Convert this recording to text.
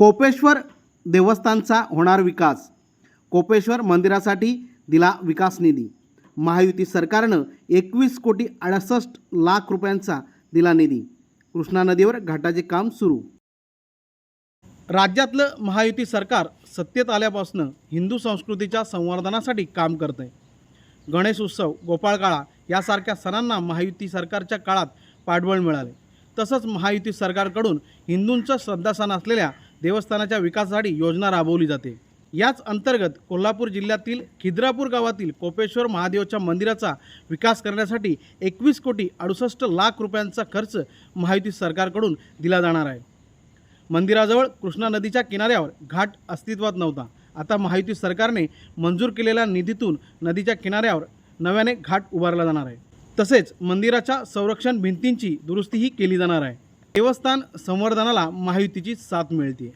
कोपेश्वर देवस्थानचा होणार विकास. कोपेश्वर मंदिरासाठी दिला विकास निधी. महायुती सरकारनं एकवीस कोटी अडसष्ट लाख रुपयांचा दिला निधी. कृष्णा नदीवर घाटाचे काम सुरू. राज्यातलं महायुती सरकार सत्तेत आल्यापासून हिंदू संस्कृतीच्या संवर्धनासाठी काम करत आहे गणेश उत्सव गोपाळकाळा यासारख्या सणांना महायुती सरकारच्या काळात पाठबळ मिळाले तसंच महायुती सरकारकडून हिंदूंचं श्रद्धासन असलेल्या देवस्थानाच्या विकासासाठी योजना राबवली जाते. याच अंतर्गत कोल्हापूर जिल्ह्यातील खिद्रापूर गावातील कोपेश्वर महादेवच्या मंदिराचा विकास करण्यासाठी एकवीस कोटी अडुसष्ट लाख रुपयांचा खर्च महायुती सरकारकडून दिला जाणार आहे. मंदिराजवळ कृष्णा नदीच्या किनाऱ्यावर घाट अस्तित्वात नव्हता. आता महायुती सरकारने मंजूर केलेल्या निधीतून नदीच्या किनाऱ्यावर नव्याने घाट उभारला जाणार आहे. तसेच मंदिराच्या संरक्षण भिंतींची दुरुस्तीही केली जाणार आहे. देवस्थान संवर्धनाला महायुतीची साथ मिळते